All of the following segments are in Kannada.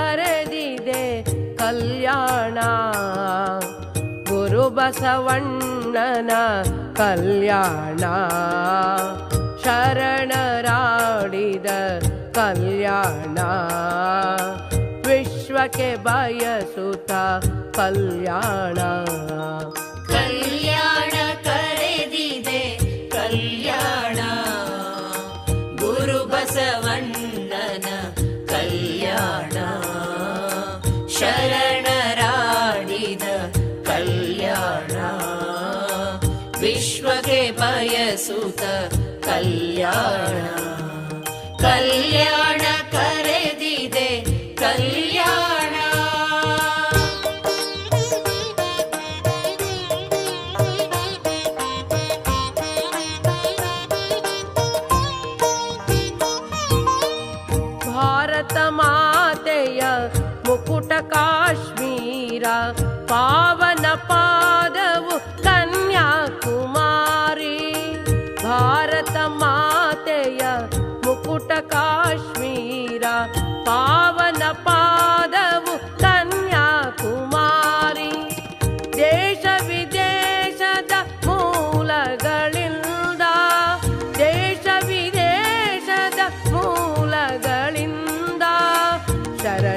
ಕರೆದಿದೆ ಕಲ್ಯಾಣ ಗುರು ಬಸವಣ್ಣನ ಕಲ್ಯಾಣ ಶರಣರಾಡಿದ ಕಲ್ಯಾಣ ವಿಶ್ವಕ್ಕೆ ಬಯಸುತ್ತ ಕಲ್ಯಾಣ सुत कल्याण। कल्याण कल्याणे। कल्याणा भारतमातेय मुकुट काश्मीरा पाव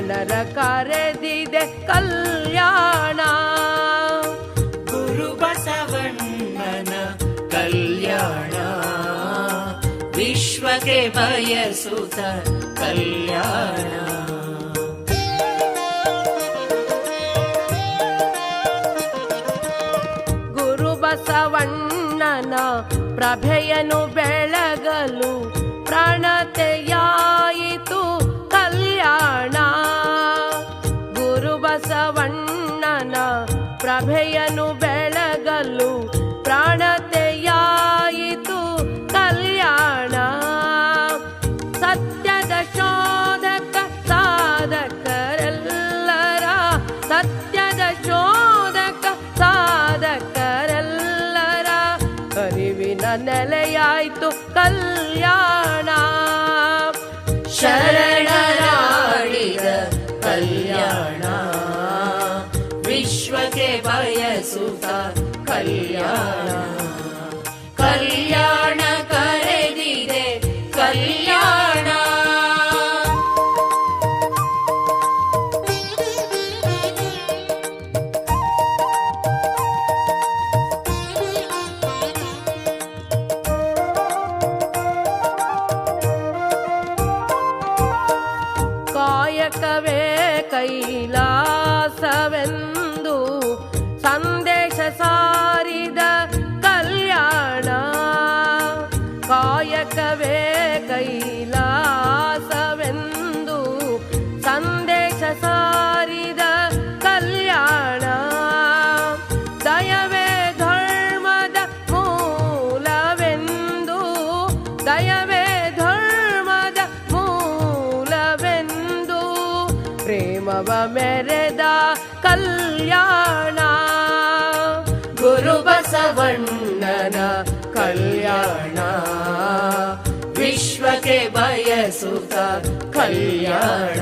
ಶರಣರ ಕರೆದಿದೆ ಕಲ್ಯಾಣ. ಗುರು ಬಸವಣ್ಣನ ಕಲ್ಯಾಣ. ವಿಶ್ವಕ್ಕೆ ಬಯಸುತ್ತ ಕಲ್ಯಾಣ. ಗುರು ಬಸವಣ್ಣನ ಪ್ರಭೆಯನು ಬೆಳಗಲು ಪ್ರಣತೆಯಾಯಿತು ಪ್ರಭೆಯನು ಬೆಳಗಲು ಪ್ರಾಣತೆಯಾಯಿತು ಕಲ್ಯಾಣ. ಸತ್ಯದ ಶೋಧಕ ಸಾಧಕರೆಲ್ಲರ ಸತ್ಯದ ಶೋಧಕ ಸಾಧಕರೆಲ್ಲರ ಅರಿವಿನ ನೆಲೆಯಾಯಿತು ಕಲ್ಯಾಣ. ಶರಣರಾಡಿದ ಕಲ್ಯಾಣ. ಕರೆದಿದೆ ಕಲ್ಯಾಣ. ಕಾಯಕವೇ ಕೈಲಾಸವೆಂದು ಸಂದೇಶ ಸಾರಿದ ದಯವೇ ಧರ್ಮದ ಮೂಲವೆಂದು ಪ್ರೇಮವ ಮೆರೆದ ಕಲ್ಯಾಣ. ಗುರು ಬಸವಣ್ಣನ ಕಲ್ಯಾಣ. ವಿಶ್ವಕ್ಕೆ ಬಯಸುತ್ತ ಕಲ್ಯಾಣ.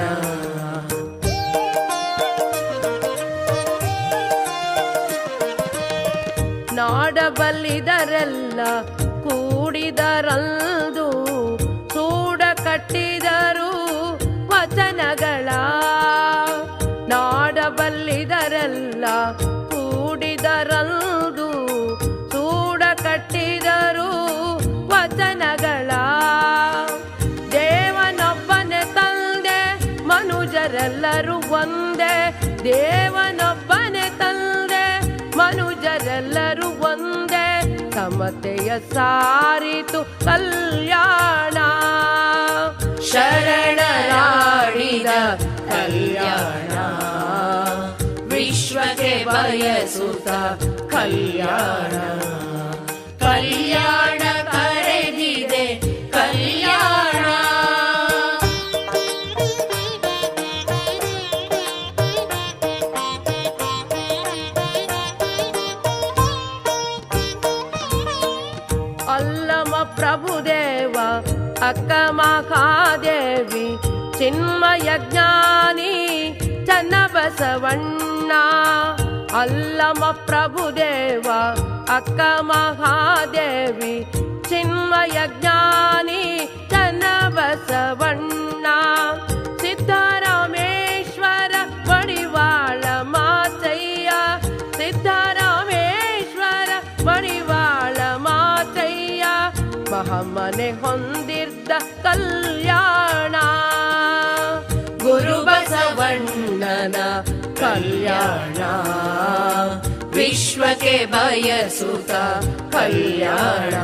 ನಾಡಬಲ್ಲಿದರೆಲ್ಲ ಕೂಡಿದರಂದು ಸೂಡ ಕಟ್ಟಿದರು ವಚನಗಳ. ನಾಡಬಲ್ಲಿದರೆಲ್ಲ ಕೂಡಿದರಲ್ದು ಸೂಡ ಕಟ್ಟಿದರು ವಚನಗಳ. ದೇವನೊಬ್ಬನೆ ತಂದೆ, ಮನುಜರೆಲ್ಲರೂ ಒಂದೇ. ದೇವನೊಬ್ಬನೆ ತಂದೆ, ಮನುಜರೆಲ್ಲರೂ ಒಂದೇ. मते यसारितु कल्याणा। शरण कल्याणा। विश्वदेवायसुता कल्याणा। ಅಲ್ಲಮ ಪ್ರಭುದೇವ ಅಕ್ಕ ಮಹಾದೇವಿ ಚಿನ್ಮಯ ಜ್ಞಾನಿ ಚನ್ನಬಸವಣ್ಣ ಅಲ್ಲಮ ಪ್ರಭುದೇವ ಅಕ್ಕ ಮಹಾದೇವಿ ಚಿನ್ಮಯ ಜ್ಞಾನಿ ಮಹಮ್ಮನೆ ಹೊಂದಿದ್ದ ಕಲ್ಯಾಣ ಗುರು ಬಸವಣ್ಣನ ಕಲ್ಯಾಣ ವಿಶ್ವಕ್ಕೆ ಬಯಸುತ್ತ ಕಲ್ಯಾಣ